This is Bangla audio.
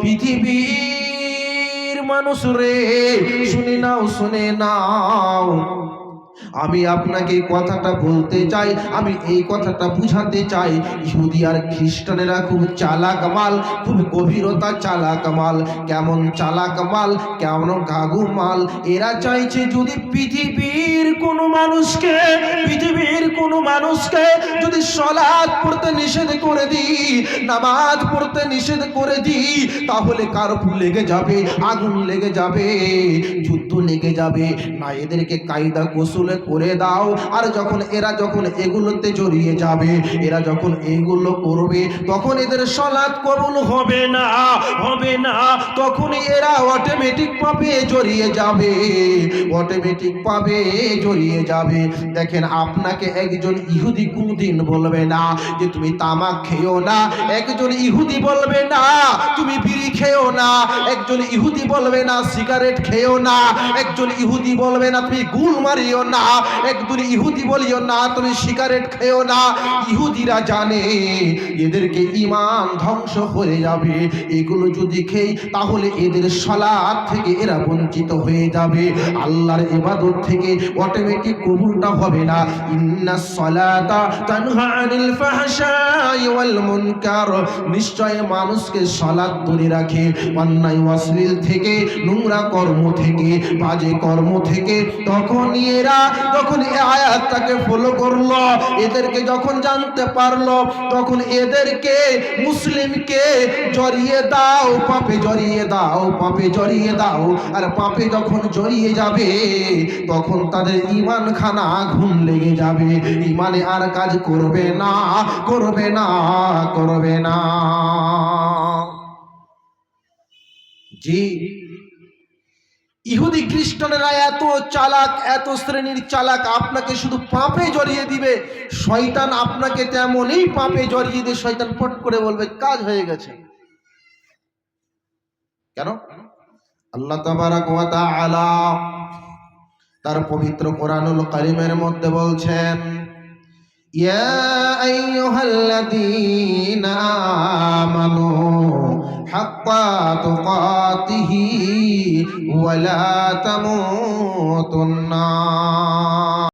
পৃথিবীর মানুষ রে শুনে নাও শুনে নাও। আমি আপনাকে কথাটা বলতে চাই, আমি এই কথাটা বুঝাতে চাই, ইহুদি আর খ্রিস্টানেরা খুব চালাক মাল, খুব গভীরতা চালাক মাল। কেমন চালাক মাল, কেমন গাগু মাল? এরা চাইছে যদি পৃথিবীর কোনো মানুষকে, পৃথিবীর কোনো মানুষকে যদি সলাদ পড়তে নিষেধ করে দিই, নামাজ পড়তে নিষেধ করে দিই, তাহলে কার লেগে যাবে? আগুন লেগে যাবে, যুদ্ধ লেগে যাবে। না এদেরকে কায়দা কৌশলে করে দাও। আর যখন এরা যখন এগুলোতে জড়িয়ে যাবে, এরা যখন এইগুলো করবে, তখন এদের সলাদ কবুল হবে না হবে না। তখন এরা অটোমেটিক পাবে জড়িয়ে যাবে অটোমেটিক পাবে জড়িয়ে যাবে। দেখেন, আপনাকে একজন ইহুদি কোনদিন বলবে না যে, তুমি তামাক খেও না। একজন ইহুদি বলবে না খেও না, একজন ইহুদি বলবে না সিগারেট খেও না, একজন ইহুদি বলবে না, তুমি গুল মারিও না, একজন ইহুদি বলিও না, তুমি সিগারেট খেও না। ইহুদিরা জানে এদেরকে ইমান ধ্বংস হয়ে যাবে। এগুলো যদি খেই তাহলে এদের সলাদ থেকে এরা বঞ্চিত হয়ে যাবে। আল্লাহর ইবাদত থেকে অটোমেটিক কবুলটা হবে না। ইন্না সলাতা নিশ্চয় মানুষকে সলাদ দূরে রাখে। অন্যায় অশ্লীল থেকে, নোংরা কর্ম থেকে, বাজে কর্ম থেকে, তখন এরা যখন আয়াতটাকে ফলো করল, এদেরকে যখন জানতে পারল, তখন এদেরকে মুসলিমকে জড়িয়ে দাও, পাপে জড়িয়ে দাও, পাপে জড়িয়ে দাও। আর পাপে যখন জড়িয়ে যাবে, তখন তাদের ইমান খানা ঘুম লেগে যাবে। ইমানে আর কাজ করবে না করবে না করবে না। জি ইহুদি খ্রিস্টানেরা এত চালাক, এত শ্রেণির চালাক, আপনাকে শুধু পাপে জড়িয়ে দিবে। শয়তান আপনাকে তেমনই পাপে জড়িয়ে দিয়ে শয়তান পট করে বলবে, কাজ হয়ে গেছে। কেন? আল্লাহ তাআলা তার পবিত্র কোরআনুল কারিমের মধ্যে বলছেন, ইয়া আইয়ুহাল্লাযীনা আমানু حق تقاته ولا تموتن